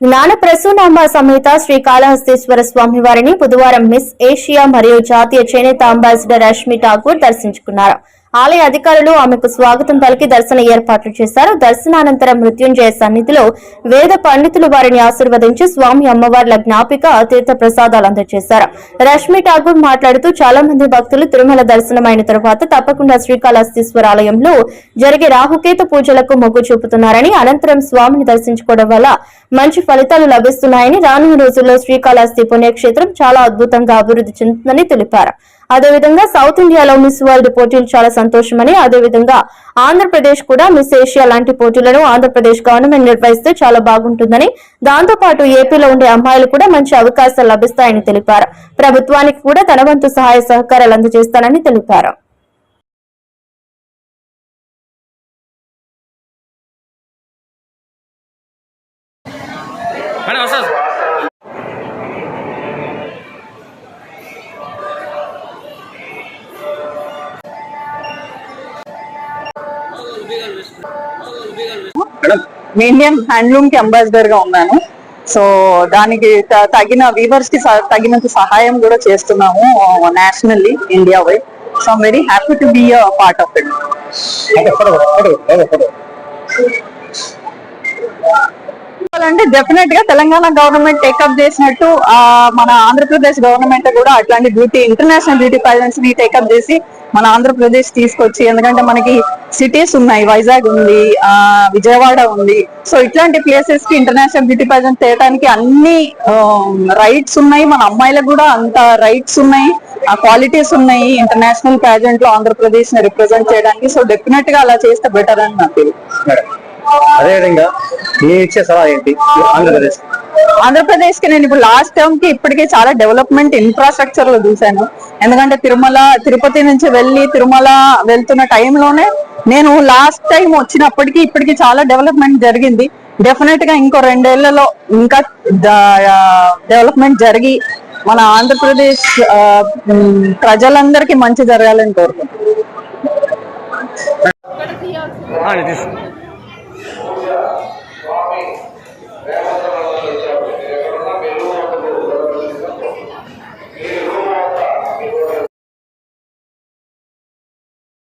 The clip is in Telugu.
జ్ఞాన ప్రసూనాంబ సమేత శ్రీకాళహస్తీశ్వర స్వామి వారిని బుధవారం మిస్ ఏషియా మరియు జాతీయ చేనేత అంబాసిడర్ రష్మి ఠాకూర్ దర్శించుకున్నారు. ఆలయ అధికారులు ఆమెకు స్వాగతం పలికి దర్శన ఏర్పాట్లు చేశారు. దర్శనానంతరం మృత్యుంజయ సన్నిధిలో వేద పండితులు వారిని ఆశీర్వదించి స్వామి అమ్మవార్ల జ్ఞాపిక తీర్థ ప్రసాదాలు అందజేశారు. రష్మి ఠాగూర్ మాట్లాడుతూ చాలా మంది భక్తులు తిరుమల దర్శనమైన తర్వాత తప్పకుండా శ్రీకాళహస్తీశ్వర ఆలయంలో జరిగే రాహుకేతు పూజలకు మొగ్గు చూపుతున్నారని అనంతరం స్వామిని దర్శించుకోవడం వల్ల మంచి ఫలితాలు లభిస్తున్నాయని రానున్న రోజుల్లో శ్రీకాళహస్తి పుణ్యక్షేత్రం చాలా అద్భుతంగా అభివృద్ధి చెందుతుందని తెలిపారు. అదేవిధంగా సౌత్ ఇండియాలో మిస్ వరల్డ్ పోటీలు చాలా సంతోషమని అదేవిధంగా ఆంధ్రప్రదేశ్ కూడా మిస్ ఏషియా లాంటి పోటీలను ఆంధ్రప్రదేశ్ గవర్నమెంట్ నిర్వహిస్తే చాలా బాగుంటుందని దాంతో పాటు ఏపీలో ఉండే అమ్మాయిలు కూడా మంచి అవకాశాలు లభిస్తాయని తెలిపారు. ప్రభుత్వానికి కూడా తన వంతు సహాయ సహకారాలు అందజేస్తానని తెలిపారు. మేడం వస్తా మేడం ఇండియన్ హ్యాండ్లూమ్కి అంబాసిడర్గా ఉన్నాను. సో దానికి తగిన వీవర్స్కి తగినంత సహాయం కూడా చేస్తున్నాము nationally India wide so very happy to be a part of it అంటే డెఫినెట్గా తెలంగాణ గవర్నమెంట్ టేకప్ చేసినట్టు ఆ, మన ఆంధ్రప్రదేశ్ గవర్నమెంట్ కూడా అట్లాంటి బ్యూటీ ఇంటర్నేషనల్ బ్యూటీ పాజెంట్స్ని టేకప్ చేసి మన ఆంధ్రప్రదేశ్ తీసుకొచ్చి ఎందుకంటే మనకి సిటీస్ ఉన్నాయి వైజాగ్ ఉంది ఆ విజయవాడ ఉంది. సో ఇట్లాంటి ప్లేసెస్కి ఇంటర్నేషనల్ బ్యూటీ ప్రజెంట్ చేయడానికి అన్ని um, రైట్స్ ఉన్నాయి. మన అమ్మాయిలకు కూడా అంత రైట్స్ ఉన్నాయి ఆ క్వాలిటీస్ ఉన్నాయి ఇంటర్నేషనల్ ప్రజెంట్లో ఆంధ్రప్రదేశ్ని రిప్రజెంట్ చేయడానికి. సో డెఫినెట్గా అలా చేస్తే బెటర్ అని నాకు ఫీల్ మేడం అదేవిధంగా మీ ఇచ్చే సలహా ఏంటి? ఆంధ్రప్రదేశ్ ఆంధ్రప్రదేశ్కి నేను ఇప్పుడు లాస్ట్ టర్మ్కి ఇప్పటికే చాలా డెవలప్మెంట్ ఇన్ఫ్రాస్ట్రక్చర్లో చూశాను. ఎందుకంటే తిరుమల తిరుపతి నుంచి వెళ్ళి తిరుమల వెళ్తున్న టైంలోనే నేను లాస్ట్ టైం వచ్చినప్పటికి ఇప్పటికి చాలా డెవలప్మెంట్ జరిగింది. డెఫినెట్గా ఇంకో రెండేళ్ళలో ఇంకా డెవలప్మెంట్ జరిగి మన ఆంధ్రప్రదేశ్ ప్రజలందరికీ మంచి జరగాలని కోరుకుంటున్నాను.